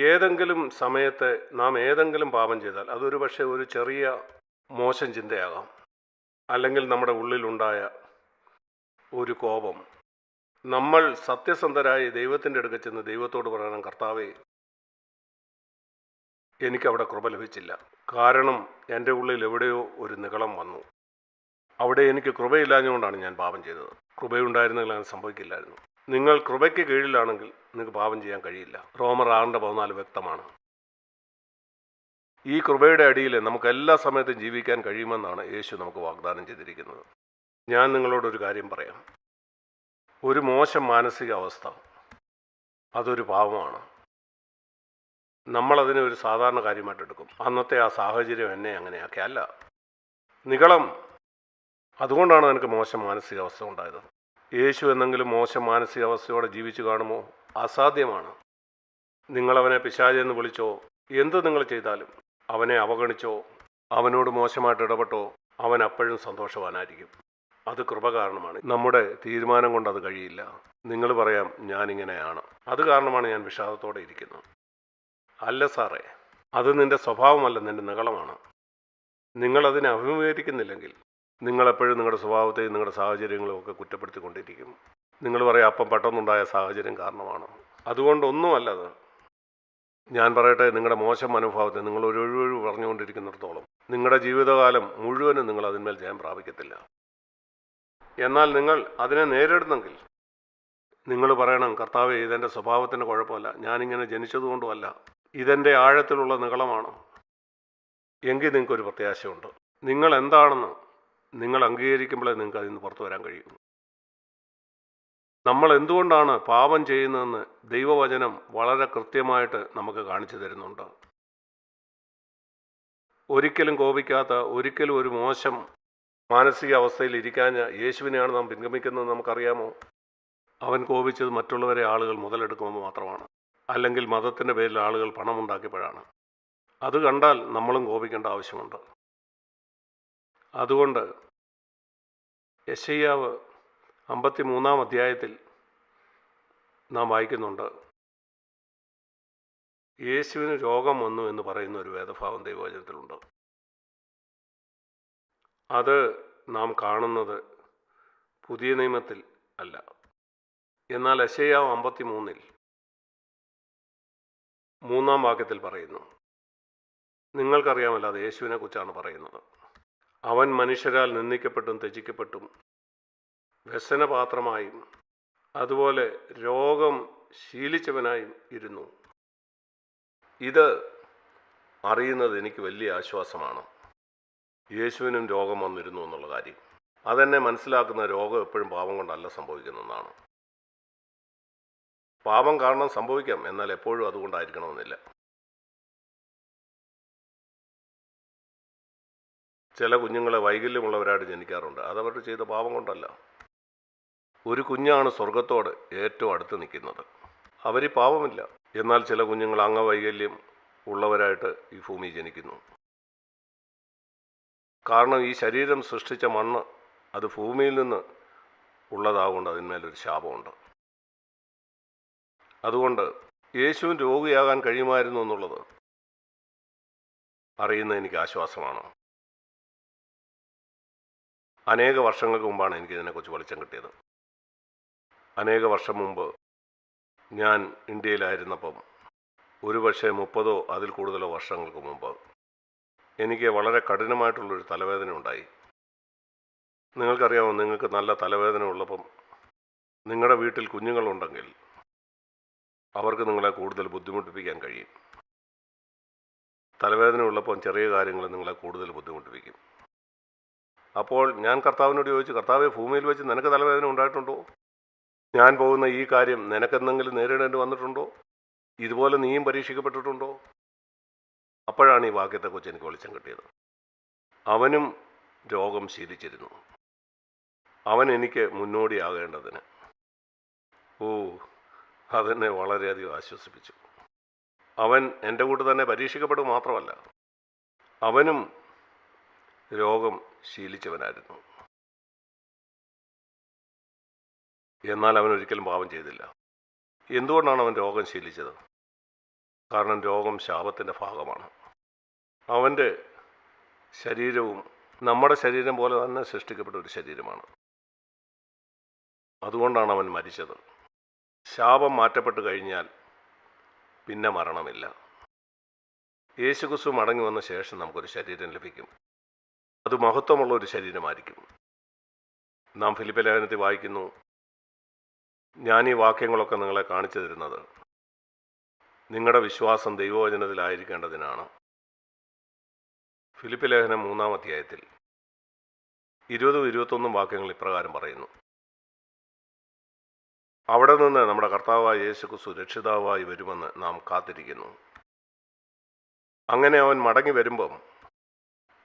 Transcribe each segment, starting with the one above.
ഏതെങ്കിലും സമയത്ത് നാം ഏതെങ്കിലും പാപം ചെയ്താൽ അതൊരു പക്ഷേ ഒരു ചെറിയ മോശം ചിന്തയാകാം. അല്ലെങ്കിൽ നമ്മുടെ ഉള്ളിലുണ്ടായ ഒരു കോപം. നമ്മൾ സത്യസന്ധരായി ദൈവത്തിന്റെ അടുക്കൽ ചെന്ന് ദൈവത്തോട് പറയണം കർത്താവേ എനിക്കവിടെ കൃപ ലഭിച്ചില്ല. കാരണം എന്റെ ഉള്ളിൽ എവിടെയോ ഒരു നികളം വന്നു. അവിടെ എനിക്ക് കൃപയില്ലാഞ്ഞുകൊണ്ടാണ് ഞാൻ പാപം ചെയ്തത്. കൃപയുണ്ടായിരുന്നെങ്കിൽ അങ്ങനെ സംഭവിക്കില്ലായിരുന്നു. നിങ്ങൾ കൃപയ്ക്ക് കീഴിലാണെങ്കിൽ നിങ്ങൾക്ക് പാപം ചെയ്യാൻ കഴിയില്ല. റോമർ ആറിന്റെ പതിനാല് വ്യക്തമാണ്. ഈ കൃപയുടെ അടിയിൽ നമുക്ക് എല്ലാ സമയത്തും ജീവിക്കാൻ കഴിയുമെന്നാണ് യേശു നമുക്ക് വാഗ്ദാനം ചെയ്തിരിക്കുന്നത്. ഞാൻ നിങ്ങളോടൊരു കാര്യം പറയാം. ഒരു മോശം മാനസികാവസ്ഥ അതൊരു പാവമാണ് നമ്മളതിനെ ഒരു സാധാരണ കാര്യമായിട്ട് എടുക്കും. അന്നത്തെ ആ സാഹചര്യം എന്നെ അങ്ങനെയാക്കി അല്ല നികളം. അതുകൊണ്ടാണ് എനിക്ക് മോശം മാനസികാവസ്ഥ ഉണ്ടായത്. യേശു എന്നെങ്കിലും മോശം മാനസികാവസ്ഥയോടെ ജീവിച്ചു കാണുമോ? അസാധ്യമാണ്. നിങ്ങളവനെ പിശാചെന്ന് വിളിച്ചോ? എന്ത് നിങ്ങൾ ചെയ്താലും അവനെ അവഗണിച്ചോ? അവനോട് മോശമായിട്ട് ഇടപെട്ടോ? അവൻ അപ്പോഴും സന്തോഷവാനായിരിക്കും. അത് കൃപ കാരണമാണ്. നമ്മുടെ തീരുമാനം കൊണ്ട് അത് കഴിയില്ല. നിങ്ങൾ പറയാം ഞാനിങ്ങനെയാണ്. അത് കാരണമാണ് ഞാൻ വിഷാദത്തോടെ ഇരിക്കുന്നത് അല്ല സാറേ അത് നിന്റെ സ്വഭാവമല്ല നിന്റെ നികളമാണ് നിങ്ങളതിനെ അഭിമുഖീകരിക്കുന്നില്ലെങ്കിൽ നിങ്ങളെപ്പോഴും നിങ്ങളുടെ സ്വഭാവത്തെയും നിങ്ങളുടെ സാഹചര്യങ്ങളും ഒക്കെ കുറ്റപ്പെടുത്തിക്കൊണ്ടിരിക്കും നിങ്ങൾ പറയാം അപ്പം പെട്ടെന്നുണ്ടായ സാഹചര്യം കാരണമാണ്. അതുകൊണ്ടൊന്നുമല്ലത് ഞാൻ പറയട്ടെ നിങ്ങളുടെ മോശം മനോഭാവത്തെ നിങ്ങൾ ഒരു ഒഴിവൊഴിവ് പറഞ്ഞുകൊണ്ടിരിക്കുന്നിടത്തോളം നിങ്ങളുടെ ജീവിതകാലം മുഴുവനും നിങ്ങൾ അതിന്മേൽ ജയം പ്രാപിക്കത്തില്ല. എന്നാൽ നിങ്ങൾ അതിനെ നേരിടുന്നെങ്കിൽ നിങ്ങൾ പറയണം കർത്താവ് ഇതെന്റെ സ്വഭാവത്തിന്റെ കുഴപ്പമല്ല. ഞാനിങ്ങനെ ജനിച്ചതുകൊണ്ടുമല്ല. ഇതെന്റെ ആഴത്തിലുള്ള നികളമാണ് എങ്കിൽ നിങ്ങൾക്കൊരു പ്രത്യാശയുണ്ട്. നിങ്ങൾ എന്താണെന്ന് നിങ്ങൾ അംഗീകരിക്കുമ്പോഴേ നിങ്ങൾക്ക് അതിൽ നിന്ന് പുറത്തു വരാൻ കഴിയും. നമ്മൾ എന്തുകൊണ്ടാണ് പാപം ചെയ്യുന്നതെന്ന് ദൈവവചനം വളരെ കൃത്യമായിട്ട് നമുക്ക് കാണിച്ചു തരുന്നുണ്ട്. ഒരിക്കലും കോപിക്കാത്ത ഒരിക്കലും ഒരു മോശം മാനസിക അവസ്ഥയിൽ ഇരിക്കാഞ്ഞ യേശുവിനെയാണ് നാം പിൻഗമിക്കുന്നത് നമുക്കറിയാമോ? അവൻ കോപിച്ചത് മറ്റുള്ളവരെ ആളുകൾ മുതലെടുക്കുമെന്ന് മാത്രമാണ്. അല്ലെങ്കിൽ മതത്തിന്റെ പേരിൽ ആളുകൾ പണമുണ്ടാക്കിയപ്പോഴാണ്. അത് കണ്ടാൽ നമ്മളും കോപിക്കേണ്ട ആവശ്യമുണ്ട്. അതുകൊണ്ട് യശയ്യാവ് അമ്പത്തി മൂന്നാം അധ്യായത്തിൽ നാം വായിക്കുന്നുണ്ട്. യേശുവിന് രോഗം വന്നു എന്ന് പറയുന്ന ഒരു വേദഭാവം ദൈവവചനത്തിലുണ്ട്. അത് നാം കാണുന്നത് പുതിയ നിയമത്തിൽ അല്ല. എന്നാൽ അശയ്യാവ് അമ്പത്തി മൂന്നിൽ മൂന്നാം വാക്യത്തിൽ പറയുന്നു. നിങ്ങൾക്കറിയാമല്ലോ അത് യേശുവിനെ കുറിച്ചാണ് പറയുന്നത്. അവൻ മനുഷ്യരാൽ നിന്ദിക്കപ്പെട്ടും ത്യജിക്കപ്പെട്ടും. വ്യസനപാത്രമായും അതുപോലെ രോഗം ശീലിച്ചവനായും ഇരുന്നു. ഇത് അറിയുന്നത് എനിക്ക് വലിയ ആശ്വാസമാണ്. യേശുവിനും രോഗം വന്നിരുന്നു എന്നുള്ള കാര്യം. അതെന്നെ മനസ്സിലാക്കുന്ന രോഗം എപ്പോഴും പാപം കൊണ്ടല്ല സംഭവിക്കുന്നതാണ് പാപം കാരണം സംഭവിക്കാം എന്നാൽ എപ്പോഴും അതുകൊണ്ടായിരിക്കണമെന്നില്ല. ചില കുഞ്ഞുങ്ങളെ വൈകല്യമുള്ളവരായിട്ട് ജനിക്കാറുണ്ട്. അതവർ ചെയ്ത പാപം കൊണ്ടല്ല. ഒരു കുഞ്ഞാണ് സ്വർഗത്തോട് ഏറ്റവും അടുത്ത് നിൽക്കുന്നത്. അവർ പാപമില്ല. എന്നാൽ ചില കുഞ്ഞുങ്ങൾ അംഗവൈകല്യം ഉള്ളവരായിട്ട് ഈ ഭൂമി ജനിക്കുന്നു. കാരണം ഈ ശരീരം സൃഷ്ടിച്ച മണ്ണ് അത് ഭൂമിയിൽ നിന്ന് ഉള്ളതാകൊണ്ട് അതിന്മേലൊരു ശാപമുണ്ട്. അതുകൊണ്ട് യേശുവിൻ രോഗിയാകാൻ കഴിയുമായിരുന്നു എന്നുള്ളത് അറിയുന്ന എനിക്ക് ആശ്വാസമാണ്. അനേക വർഷങ്ങൾക്ക് മുമ്പാണ് എനിക്ക് ഇതിനെക്കുറിച്ച് വെളിച്ചം കിട്ടിയത്. അനേക വർഷം മുമ്പ് ഞാൻ ഇന്ത്യയിലായിരുന്നപ്പം ഒരുപക്ഷെ മുപ്പതോ അതിൽ കൂടുതലോ വർഷങ്ങൾക്ക് മുമ്പ് എനിക്ക് വളരെ കഠിനമായിട്ടുള്ളൊരു തലവേദന ഉണ്ടായി. നിങ്ങൾക്കറിയാമോ നിങ്ങൾക്ക് നല്ല തലവേദന ഉള്ളപ്പം നിങ്ങളുടെ വീട്ടിൽ കുഞ്ഞുങ്ങളുണ്ടെങ്കിൽ അവർക്ക് നിങ്ങളെ കൂടുതൽ ബുദ്ധിമുട്ടിപ്പിക്കാൻ കഴിയും. തലവേദന ഉള്ളപ്പം ചെറിയ കാര്യങ്ങൾ നിങ്ങളെ കൂടുതൽ ബുദ്ധിമുട്ടിപ്പിക്കും. അപ്പോൾ ഞാൻ കർത്താവിനോട് ചോദിച്ചു കർത്താവെ ഭൂമിയിൽ വെച്ച് നിനക്ക് തലവേദന ഉണ്ടായിട്ടുണ്ടോ? ഞാൻ പോകുന്ന ഈ കാര്യം നിനക്കെന്തെങ്കിലും നേരിടേണ്ടി വന്നിട്ടുണ്ടോ? ഇതുപോലെ നീയും പരീക്ഷിക്കപ്പെട്ടിട്ടുണ്ടോ? അപ്പോഴാണ് ഈ വാക്യത്തെക്കുറിച്ച് എനിക്ക് വെളിച്ചം കിട്ടിയത്. അവനും രോഗം ശീലിച്ചിരുന്നു. അവൻ എനിക്ക് മുന്നോടിയാകേണ്ടതിന്. ഓ അതെന്നെ വളരെയധികം ആശ്വസിപ്പിച്ചു. അവൻ എന്റെ കൂട്ട് തന്നെ പരീക്ഷിക്കപ്പെടുക മാത്രമല്ല അവനും രോഗം ശീലിച്ചവനായിരുന്നു. എന്നാൽ അവൻ ഒരിക്കലും പാപം ചെയ്തില്ല. എന്തുകൊണ്ടാണ് അവൻ രോഗം ശീലിച്ചത്? കാരണം രോഗം ശാപത്തിന്റെ ഭാഗമാണ്. അവന്റെ ശരീരവും നമ്മുടെ ശരീരം പോലെ തന്നെ സൃഷ്ടിക്കപ്പെട്ട ഒരു ശരീരമാണ്. അതുകൊണ്ടാണ് അവൻ മരിച്ചത്. ശാപം മാറ്റപ്പെട്ടു കഴിഞ്ഞാൽ പിന്നെ മരണമില്ല. യേശുക്രിസ്തു മടങ്ങി വന്ന ശേഷം നമുക്കൊരു ശരീരം ലഭിക്കും. അത് മഹത്വമുള്ള ഒരു ശരീരമായിരിക്കും. നാം ഫിലിപ്പ ലേഖനത്തിൽ വായിക്കുന്നു ഞാൻ ഈ വാക്യങ്ങളൊക്കെ നിങ്ങളെ കാണിച്ചു തരുന്നത് നിങ്ങളുടെ വിശ്വാസം ദൈവവചനത്തിലായിരിക്കേണ്ടതിനാണ്. ഫിലിപ്പ് ലേഖനം മൂന്നാം അധ്യായത്തിൽ ഇരുപതും ഇരുപത്തൊന്നും വാക്യങ്ങൾ ഇപ്രകാരം പറയുന്നു. അവിടെ നിന്ന് നമ്മുടെ കർത്താവായ യേശു സുരക്ഷിതാവായി വരുമെന്ന് നാം കാത്തിരിക്കുന്നു. അങ്ങനെ അവൻ മടങ്ങി വരുമ്പം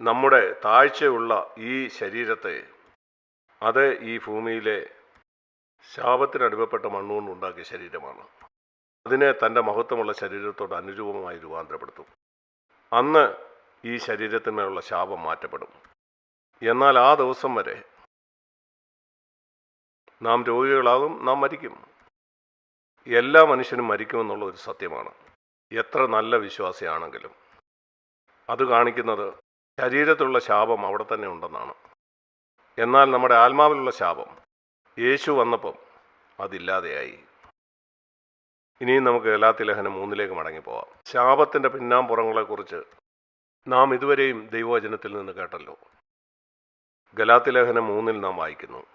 നമ്മുടെ താഴ്ചയുള്ള ഈ ശരീരത്തെ അത് ഈ ഭൂമിയിലെ ശാപത്തിനടിമപ്പെട്ട മണ്ണുകൊണ്ട് ഉണ്ടാക്കിയ ശരീരമാണ്. അതിനെ തന്റെ മഹത്വമുള്ള ശരീരത്തോട് അനുരൂപമായി രൂപാന്തരപ്പെടുത്തും. അന്ന് ഈ ശരീരത്തിനുള്ള ശാപം മാറ്റപ്പെടും. എന്നാൽ ആ ദിവസം വരെ നാം രോഗികളാകും നാം മരിക്കും. എല്ലാ മനുഷ്യനും മരിക്കുമെന്നുള്ള ഒരു സത്യമാണ്. എത്ര നല്ല വിശ്വാസിയാണെങ്കിലും. അത് കാണിക്കുന്നത് ശരീരത്തിലുള്ള ശാപം അവിടെ തന്നെ ഉണ്ടെന്നാണ്. എന്നാൽ നമ്മുടെ ആത്മാവിലുള്ള ശാപം യേശു വന്നപ്പം അതില്ലാതെയായി. ഇനിയും നമുക്ക് ഗലാത്തിലേഖനം മൂന്നിലേക്ക് മടങ്ങിപ്പോവാം. ശാപത്തിന്റെ പിന്നാമ്പുറങ്ങളെക്കുറിച്ച് നാം ഇതുവരെയും ദൈവവചനത്തിൽ നിന്ന് കേട്ടല്ലോ. ഗലാത്തിലേഖനം മൂന്നിൽ നാം വായിക്കുന്നു.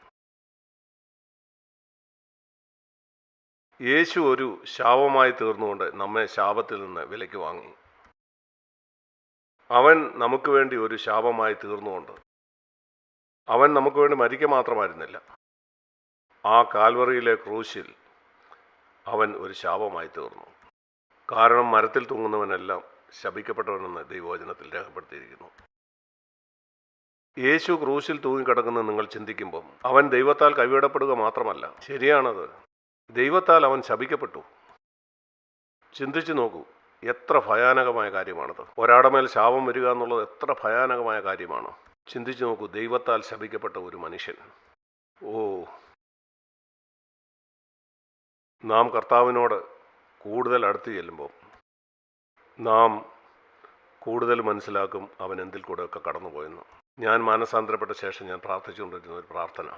യേശു ഒരു ശാപമായി തീർന്നുകൊണ്ട് നമ്മെ ശാപത്തിൽ നിന്ന് വിലയ്ക്ക് വാങ്ങി. അവൻ നമുക്ക് വേണ്ടി ഒരു ശാപമായി തീർന്നുകൊണ്ട്. അവൻ നമുക്ക് വേണ്ടി മരിക്കുക മാത്രമായിരുന്നില്ല. ആ കാൽവറിയിലെ ക്രൂശിൽ അവൻ ഒരു ശാപമായി തീർന്നു. കാരണം മരത്തിൽ തൂങ്ങുന്നവനെല്ലാം ശപിക്കപ്പെട്ടവനെന്ന് ദൈവവചനത്തിൽ രേഖപ്പെടുത്തിയിരിക്കുന്നു. യേശു ക്രൂശിൽ തൂങ്ങിക്കിടക്കുന്ന നിങ്ങൾ ചിന്തിക്കുമ്പം അവൻ ദൈവത്താൽ കൈവിടപ്പെടുക മാത്രമല്ല. ശരിയാണത്. ദൈവത്താൽ അവൻ ശപിക്കപ്പെട്ടു. ചിന്തിച്ചു നോക്കൂ. എത്ര ഭയാനകമായ കാര്യമാണത്. ഒരാടെ മേൽ ശാപം വരിക എന്നുള്ളത് എത്ര ഭയാനകമായ കാര്യമാണ്. ചിന്തിച്ചു നോക്കൂ ദൈവത്താൽ ശപിക്കപ്പെട്ട ഒരു മനുഷ്യൻ. ഓ. നാം കർത്താവിനോട് കൂടുതൽ അടുത്ത് ചെല്ലുമ്പോൾ നാം കൂടുതൽ മനസ്സിലാക്കും അവൻ എന്തിൽ കൂടെയൊക്കെ കടന്നുപോയെന്ന്. ഞാൻ മാനസാന്തരപ്പെട്ട ശേഷം ഞാൻ പ്രാർത്ഥിച്ചുകൊണ്ടിരുന്ന ഒരു പ്രാർത്ഥന.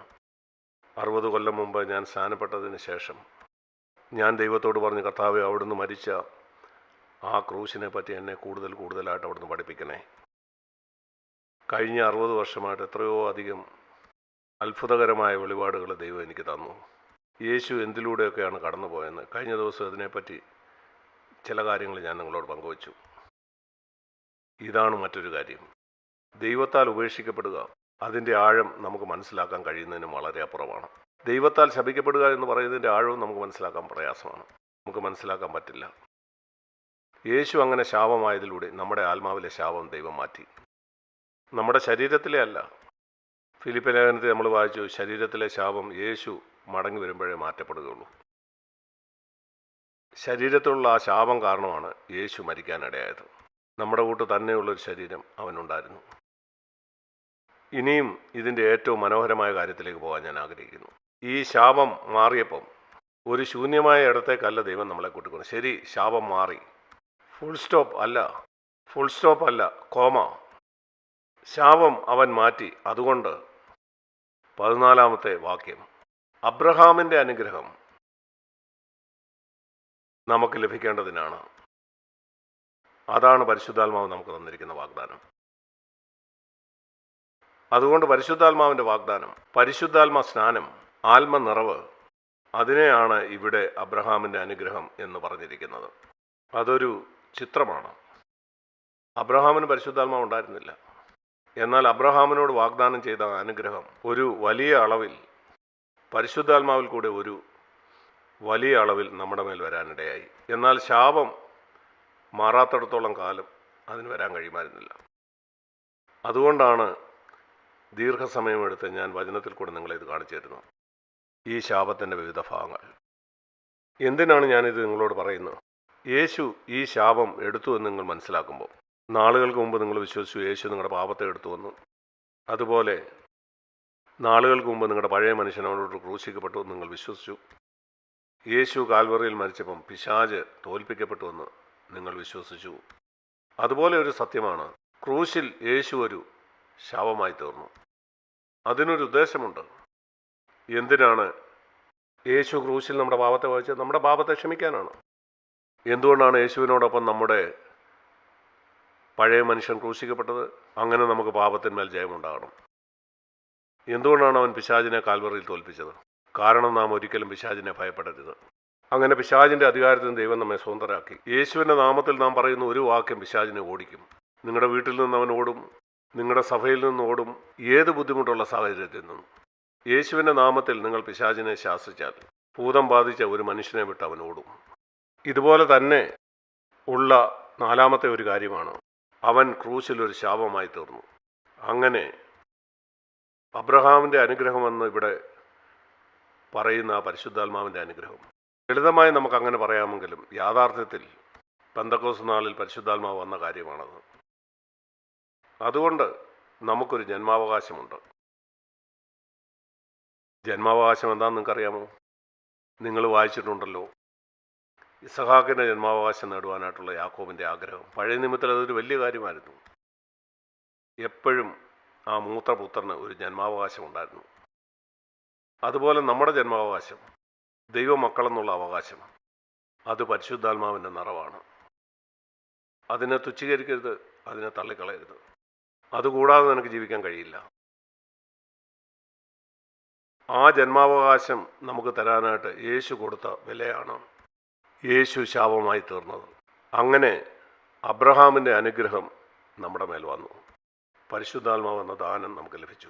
അറുപത് കൊല്ലം മുമ്പ് ഞാൻ സ്നാനപ്പെട്ടതിന് ശേഷം ഞാൻ ദൈവത്തോട് പറഞ്ഞു കർത്താവ് അവിടുന്ന് മരിച്ച ആ ക്രൂശിനെ പറ്റി എന്നെ കൂടുതൽ കൂടുതലായിട്ട് അവിടുന്ന് പഠിപ്പിക്കണേ. കഴിഞ്ഞ അറുപത് വർഷമായിട്ട് എത്രയോ അധികം അത്ഭുതകരമായ വെളിപാടുകൾ ദൈവം എനിക്ക് തന്നു. യേശു എന്തിലൂടെയൊക്കെയാണ് കടന്നു പോയെന്ന് കഴിഞ്ഞ ദിവസം അതിനെപ്പറ്റി ചില കാര്യങ്ങൾ ഞാൻ നിങ്ങളോട് പങ്കുവച്ചു. ഇതാണ് മറ്റൊരു കാര്യം. ദൈവത്താൽ ഉപേക്ഷിക്കപ്പെടുക അതിന്റെ ആഴം നമുക്ക് മനസ്സിലാക്കാൻ കഴിയുന്നതിനും വളരെ അപ്പുറമാണ്. ദൈവത്താൽ ശപിക്കപ്പെടുക എന്ന് പറയുന്നതിന്റെ ആഴവും നമുക്ക് മനസ്സിലാക്കാൻ പ്രയാസമാണ്. നമുക്ക് മനസ്സിലാക്കാൻ പറ്റില്ല. യേശു അങ്ങനെ ശാപമായതിലൂടെ നമ്മുടെ ആത്മാവിലെ ശാപം ദൈവം മാറ്റി. നമ്മുടെ ശരീരത്തിലെ അല്ല. ഫിലിപ്പ് ലേഖനത്തിൽ നമ്മൾ വായിച്ചു ശരീരത്തിലെ ശാപം യേശു മടങ്ങി വരുമ്പോഴേ മാറ്റപ്പെടുകയുള്ളൂ. ശരീരത്തിലുള്ള ആ ശാപം കാരണമാണ് യേശു മരിക്കാനിടയായത് നമ്മുടെ കൂട്ട് തന്നെയുള്ളൊരു ശരീരം അവനുണ്ടായിരുന്നു. ഇനിയും ഇതിന്റെ ഏറ്റവും മനോഹരമായ കാര്യത്തിലേക്ക് പോകാൻ ഞാൻ ആഗ്രഹിക്കുന്നു. ഈ ശാപം മാറിയപ്പം ഒരു ശൂന്യമായ ഇടത്തേക്കല്ല ദൈവം നമ്മളെ കൂട്ടിക്കൊണ്ട് ശരി ശാപം മാറി. ഫുൾ സ്റ്റോപ്പ് അല്ല. ഫുൾ സ്റ്റോപ്പ് അല്ല. കോമ. ശാപം അവൻ മാറ്റി. അതുകൊണ്ട് പതിനാലാമത്തെ വാക്യം. അബ്രഹാമിന്റെ അനുഗ്രഹം നമുക്ക് ലഭിക്കേണ്ടതിനാണ്. അതാണ് പരിശുദ്ധാത്മാവ് നമുക്ക് തന്നിരിക്കുന്ന വാഗ്ദാനം. അതുകൊണ്ട് പരിശുദ്ധാത്മാവിന്റെ വാഗ്ദാനം പരിശുദ്ധാത്മ സ്നാനം ആത്മനിറവ് അതിനെയാണ് ഇവിടെ അബ്രഹാമിന്റെ അനുഗ്രഹം എന്ന് പറഞ്ഞിരിക്കുന്നത്. അതൊരു ചിത്രമാണ്. അബ്രഹാമിന് പരിശുദ്ധാത്മാവ് ഉണ്ടായിരുന്നില്ല. എന്നാൽ അബ്രഹാമിനോട് വാഗ്ദാനം ചെയ്ത അനുഗ്രഹം ഒരു വലിയ അളവിൽ പരിശുദ്ധാത്മാവിൽ കൂടെ ഒരു വലിയ അളവിൽ നമ്മുടെ മേൽ വരാനിടയായി. എന്നാൽ ശാപം മാറാത്തിടത്തോളം കാലം അതിന് വരാൻ കഴിയുമായിരുന്നില്ല. അതുകൊണ്ടാണ് ദീർഘസമയമെടുത്ത് ഞാൻ വചനത്തിൽ കൂടെ നിങ്ങളെ ഇത് കാണിച്ചു തരുന്നത്. ഈ ശാപത്തിന്റെ വിവിധ ഭാഗങ്ങൾ. എന്തിനാണ് ഞാനിത് നിങ്ങളോട് പറയുന്നത്? യേശു ഈ ശാപം എടുത്തു എന്ന് നിങ്ങൾ മനസ്സിലാക്കുമ്പോൾ നാളുകൾക്ക് മുമ്പ് നിങ്ങൾ വിശ്വസിച്ചു യേശു നിങ്ങളുടെ പാപത്തെ എടുത്തു എടുത്തുവെന്ന് അതുപോലെ നാളുകൾക്ക് മുമ്പ് നിങ്ങളുടെ പഴയ മനുഷ്യൻ മനുഷ്യനോട് ക്രൂശിക്കപ്പെട്ടു എന്ന് നിങ്ങൾ വിശ്വസിച്ചു. യേശു കാൽവറിയിൽ മരിച്ചപ്പം പിശാജ് തോൽപ്പിക്കപ്പെട്ടുവെന്ന് നിങ്ങൾ വിശ്വസിച്ചു. അതുപോലെ ഒരു സത്യമാണ് ക്രൂശിൽ യേശു ഒരു ശാപമായി തീർന്നു. അതിനൊരു ഉദ്ദേശമുണ്ട്. എന്തിനാണ് യേശു ക്രൂശിൽ നമ്മുടെ പാപത്തെ വഹിച്ചത്? നമ്മുടെ പാപത്തെ ക്ഷമിക്കാനാണ്. എന്തുകൊണ്ടാണ് യേശുവിനോടൊപ്പം നമ്മുടെ പഴയ മനുഷ്യൻ ക്രൂശിക്കപ്പെട്ടത്? അങ്ങനെ നമുക്ക് പാപത്തിന്മേൽ ജയമുണ്ടാകണം. എന്തുകൊണ്ടാണ് അവൻ പിശാചിനെ കാൽവറിയിൽ തോൽപ്പിച്ചത്? കാരണം നാം ഒരിക്കലും പിശാചിനെ ഭയപ്പെടരുത്. അങ്ങനെ പിശാചിന്റെ നിന്ന് ദൈവം നമ്മെ സ്വതന്ത്രരാക്കി. യേശുവിന്റെ നാമത്തിൽ നാം പറയുന്ന ഒരു വാക്യം പിശാചിനെ ഓടിക്കും. നിങ്ങളുടെ വീട്ടിൽ നിന്ന് അവൻ ഓടും. നിങ്ങളുടെ സഭയിൽ നിന്ന് ഓടും. ഏത് ബുദ്ധിമുട്ടുള്ള സാഹചര്യത്തിൽ നിന്നും. യേശുവിന്റെ നാമത്തിൽ നിങ്ങൾ പിശാചിനെ ശാസിച്ചാൽ ഭൂതം ബാധിച്ച ഒരു മനുഷ്യനെ വിട്ട് അവൻ ഓടും. ഇതുപോലെ തന്നെ ഉള്ള നാലാമത്തെ ഒരു കാര്യമാണ്. അവൻ ക്രൂശിൽ ഒരു ശാപമായി തീർന്നു. അങ്ങനെ അബ്രഹാമിന്റെ അനുഗ്രഹമെന്ന് ഇവിടെ പറയുന്ന ആ പരിശുദ്ധാത്മാവിന്റെ അനുഗ്രഹം. ലളിതമായി നമുക്ക് അങ്ങനെ പറയാമെങ്കിലും യാഥാർത്ഥ്യത്തിൽ പന്തക്കോസ് നാളിൽ പരിശുദ്ധാത്മാവ് വന്ന കാര്യമാണത്. അതുകൊണ്ട് നമുക്കൊരു ജന്മാവകാശമുണ്ട്. ജന്മാവകാശം എന്താണെന്ന് നിങ്ങൾക്കറിയാമോ? നിങ്ങൾ വായിച്ചിട്ടുണ്ടല്ലോ. ഇസഹാക്കിന്റെ ജന്മാവകാശം നേടുവാനായിട്ടുള്ള യാക്കോബിന്റെ ആഗ്രഹം. പഴയ നിമിത്തത്തിൽ അതൊരു വലിയ കാര്യമായിരുന്നു. എപ്പോഴും ആ മൂത്രപുത്രന് ഒരു ജന്മാവകാശം ഉണ്ടായിരുന്നു അതുപോലെ നമ്മുടെ ജന്മാവകാശം ദൈവമക്കളെന്നുള്ള അവകാശം അത് പരിശുദ്ധാത്മാവിന്റെ നിറവാണ്. അതിനെ തുച്ഛീകരിക്കരുത് അതിനെ തള്ളിക്കളയരുത്. അതുകൂടാതെ നിനക്ക് ജീവിക്കാൻ കഴിയില്ല. ആ ജന്മാവകാശം നമുക്ക് തരാനായിട്ട് യേശു കൊടുത്ത വിലയാണ്. യേശു ശാപമായി തീർന്നത്. അങ്ങനെ അബ്രഹാമിന്റെ അനുഗ്രഹം നമ്മുടെ മേൽ വന്നു. പരിശുദ്ധാത്മാവെന്ന ദാനം നമുക്ക് ലഭിച്ചു.